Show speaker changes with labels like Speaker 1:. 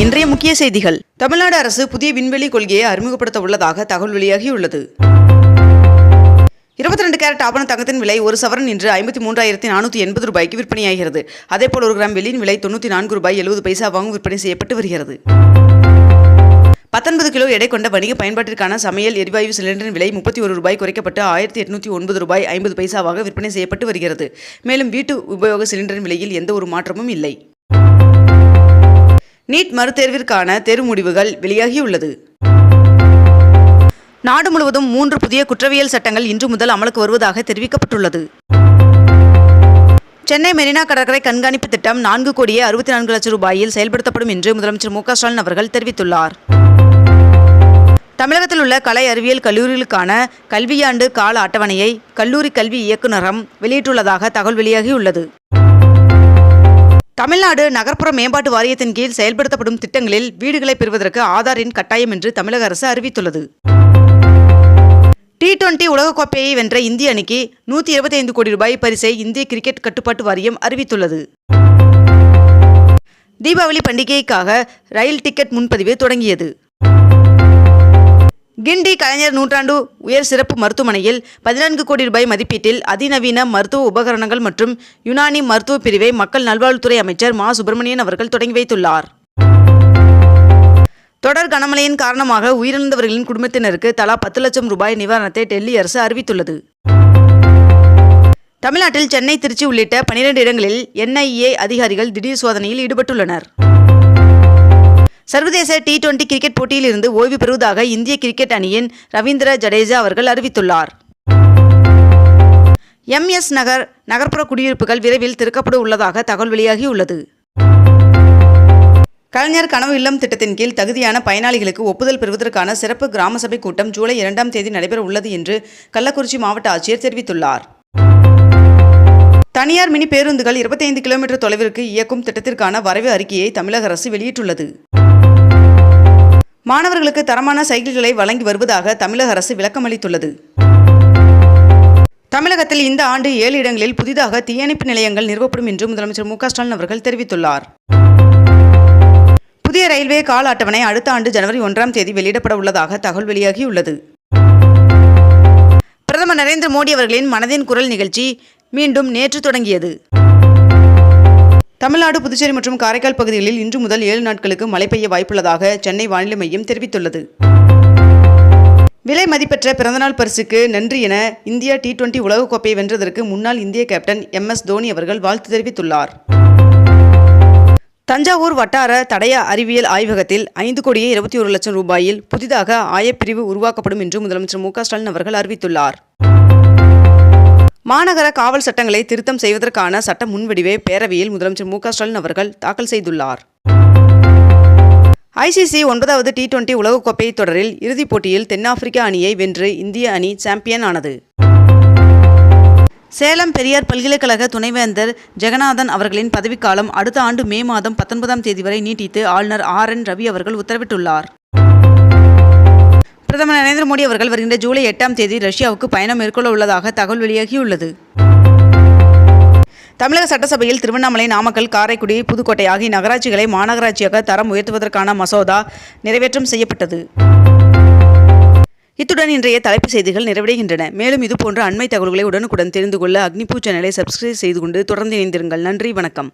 Speaker 1: இன்றைய முக்கிய செய்திகள். தமிழ்நாடு அரசு புதிய விண்வெளி கொள்கையை அறிமுகப்படுத்த உள்ளதாக தகவல் வெளியாகியுள்ளது. இருபத்தி ரெண்டு கேரட் ஆபண தங்கத்தின் விலை ஒரு சவரன் இன்று ஐம்பத்தி மூன்றாயிரத்தி நானூற்றி எண்பது ரூபாய்க்கு விற்பனையாகிறது. அதேபோல் ஒரு கிராம் வெள்ளியின் விலை தொண்ணூற்றி நான்கு ரூபாய் எழுபது பைசாவாகவும் விற்பனை செய்யப்பட்டு வருகிறது. பத்தொன்பது கிலோ எடை கொண்ட வணிக பயன்பாட்டிற்கான சமையல் எரிவாயு சிலிண்டரின் விலை முப்பத்தி ஒரு ரூபாய் குறைக்கப்பட்டு ஆயிரத்தி எட்நூற்றி ஒன்பது ரூபாய் ஐம்பது பைசாவாக விற்பனை செய்யப்பட்டு வருகிறது. மேலும் வீட்டு உபயோக சிலிண்டரின் விலையில் எந்த ஒரு மாற்றமும் இல்லை. நீட் மறுதேர்விற்கான தேர்வு முடிவுகள் வெளியாகியுள்ளது. நாடு முழுவதும் மூன்று புதிய குற்றவியல் சட்டங்கள் இன்று முதல் அமலுக்கு வருவதாக தெரிவிக்கப்பட்டுள்ளது. சென்னை மெரினா கடற்கரை கண்காணிப்பு திட்டம் நான்கு கோடியே அறுபத்தி நான்கு லட்சம் ரூபாயில் செயல்படுத்தப்படும் என்று முதலமைச்சர் மு ஸ்டாலின் அவர்கள் தெரிவித்துள்ளார். தமிழகத்தில் உள்ள கலை அறிவியல் கல்லூரிகளுக்கான கல்வியாண்டு கால அட்டவணையை கல்லூரி கல்வி இயக்குநரம் வெளியிட்டுள்ளதாக தகவல் வெளியாகியுள்ளது. தமிழ்நாடு நகர்ப்புற மேம்பாட்டு வாரியத்தின் கீழ் செயல்படுத்தப்படும் திட்டங்களில் வீடுகளை பெறுவதற்கு ஆதார் எண் கட்டாயம் என்று தமிழக அரசு அறிவித்துள்ளது. டி டுவெண்டி உலகக்கோப்பையை வென்ற இந்திய அணிக்கு நூற்றி இருபத்தைந்து கோடி ரூபாய் பரிசை இந்திய கிரிக்கெட் கட்டுப்பாட்டு வாரியம் அறிவித்துள்ளது. தீபாவளி பண்டிகைக்காக ரயில் டிக்கெட் முன்பதிவு தொடங்கியது. கிண்டி கலைஞர் நூற்றாண்டு உயர் சிறப்பு மருத்துவமனையில் பதினான்கு கோடி ரூபாய் மதிப்பீட்டில் அதிநவீன மருத்துவ உபகரணங்கள் மற்றும் யுனானி மருத்துவ பிரிவை மக்கள் நல்வாழ்வுத்துறை அமைச்சர் மா. சுப்பிரமணியன் அவர்கள் தொடங்கி வைத்துள்ளார். தொடர் கனமழையின் காரணமாக உயிரிழந்தவர்களின் குடும்பத்தினருக்கு தலா பத்து லட்சம் ரூபாய் நிவாரணத்தை டெல்லி அரசு அறிவித்துள்ளது. தமிழ்நாட்டில் சென்னை திருச்சி உள்ளிட்ட பனிரெண்டு இடங்களில் என்ஐஏ அதிகாரிகள் திடீர் சோதனையில் ஈடுபட்டுள்ளனர். சர்வதேச டி டுவெண்டி கிரிக்கெட் போட்டியிலிருந்து ஓய்வு பெறுவதாக இந்திய கிரிக்கெட் அணியின் ரவீந்திர ஜடேஜா அவர்கள் அறிவித்துள்ளார். எம்எஸ் நகர் நகர்ப்புற குடியிருப்புகள் விரைவில் திறக்கப்பட உள்ளதாக தகவல் வெளியாகியுள்ளது. கலைஞர் கனவு இல்லம் திட்டத்தின் கீழ் தகுதியான பயனாளிகளுக்கு ஒப்புதல் பெறுவதற்கான சிறப்பு கிராம சபை கூட்டம் ஜூலை இரண்டாம் தேதி நடைபெற உள்ளது என்று கள்ளக்குறிச்சி மாவட்ட ஆட்சியர் தெரிவித்துள்ளார். தனியார் மினி பேருந்துகள் இருபத்தைந்து கிலோமீட்டர் தொலைவிற்கு இயக்கும் திட்டத்திற்கான வரைவு அறிக்கையை தமிழக அரசு வெளியிட்டுள்ளது. மாணவர்களுக்கு தரமான சைக்கிள்களை வழங்கி வருவதாக தமிழக அரசு விளக்கமளித்துள்ளது தமிழகத்தில் இந்த ஆண்டு ஏழு இடங்களில் புதிதாக தீயணைப்பு நிலையங்கள் நிறுவப்படும் என்று முதலமைச்சர் மு ஸ்டாலின் அவர்கள் தெரிவித்துள்ளார். புதிய ரயில்வே கால அட்டவணை அடுத்த ஆண்டு ஜனவரி ஒன்றாம் தேதி வெளியிடப்பட உள்ளதாக தகவல் வெளியாகியுள்ளது. பிரதமர் நரேந்திர மோடி அவர்களின் மனதின் குரல் நிகழ்ச்சி மீண்டும் நேற்று தொடங்கியது. தமிழ்நாடு புதுச்சேரி மற்றும் காரைக்கால் பகுதிகளில் இன்று முதல் ஏழு நாட்களுக்கு மழை பெய்ய வாய்ப்புள்ளதாக சென்னை வானிலை மையம் தெரிவித்துள்ளது. விலை மதிப்பெற்ற பிறந்தநாள் பரிசுக்கு நன்றி என இந்தியா டி டுவெண்டி உலகக்கோப்பையை வென்றதற்கு முன்னாள் இந்திய கேப்டன் எம் எஸ் தோனி அவர்கள் வாழ்த்து தெரிவித்துள்ளார். தஞ்சாவூர் வட்டார தடய அறிவியல் ஆய்வகத்தில் ஐந்து கோடியே இருபத்தி ஒரு லட்சம் ரூபாயில் புதிதாக ஆயப்பிரிவு உருவாக்கப்படும் என்று முதலமைச்சர் மு க ஸ்டாலின் அவர்கள் அறிவித்துள்ளார். மாநகர காவல் சட்டங்களை திருத்தம் செய்வதற்கான சட்ட முன்வடிவை பேரவையில் முதலமைச்சர் மு ஸ்டாலின் அவர்கள் தாக்கல் செய்துள்ளார். ஐசிசி ஒன்பதாவது டி டுவெண்டி உலகக்கோப்பை தொடரில் இறுதிப் போட்டியில் தென்னாப்பிரிக்கா அணியை வென்று இந்திய அணி சாம்பியன் ஆனது. சேலம் பெரியார் பல்கலைக்கழக துணைவேந்தர் ஜெகநாதன் அவர்களின் பதவிக்காலம் அடுத்த ஆண்டு மே மாதம் பத்தொன்பதாம் தேதி வரை நீட்டித்து ஆளுநர் ஆர் என் ரவி அவர்கள் உத்தரவிட்டுள்ளார். பிரதமர் நரேந்திர மோடி அவர்கள் வருகின்ற ஜூலை எட்டாம் தேதி ரஷ்யாவுக்கு பயணம் மேற்கொள்ள உள்ளதாக தகவல் வெளியாகியுள்ளது. தமிழக சட்டசபையில் திருவண்ணாமலை நாமக்கல் காரைக்குடி புதுக்கோட்டை ஆகிய நகராட்சிகளை மாநகராட்சியாக தரம் உயர்த்துவதற்கான மசோதா நிறைவேற்றம் செய்யப்பட்டது. இத்துடன் இன்றைய தலைப்பு செய்திகள் நிறைவடைகின்றன. மேலும் இதுபோன்ற அண்மை தகவல்களை உடனுக்குடன் தெரிந்து கொள்ள அக்னிபூ சேனலை சப்ஸ்கிரைப் செய்து கொண்டு தொடர்ந்து இணைந்திருங்கள். நன்றி வணக்கம்.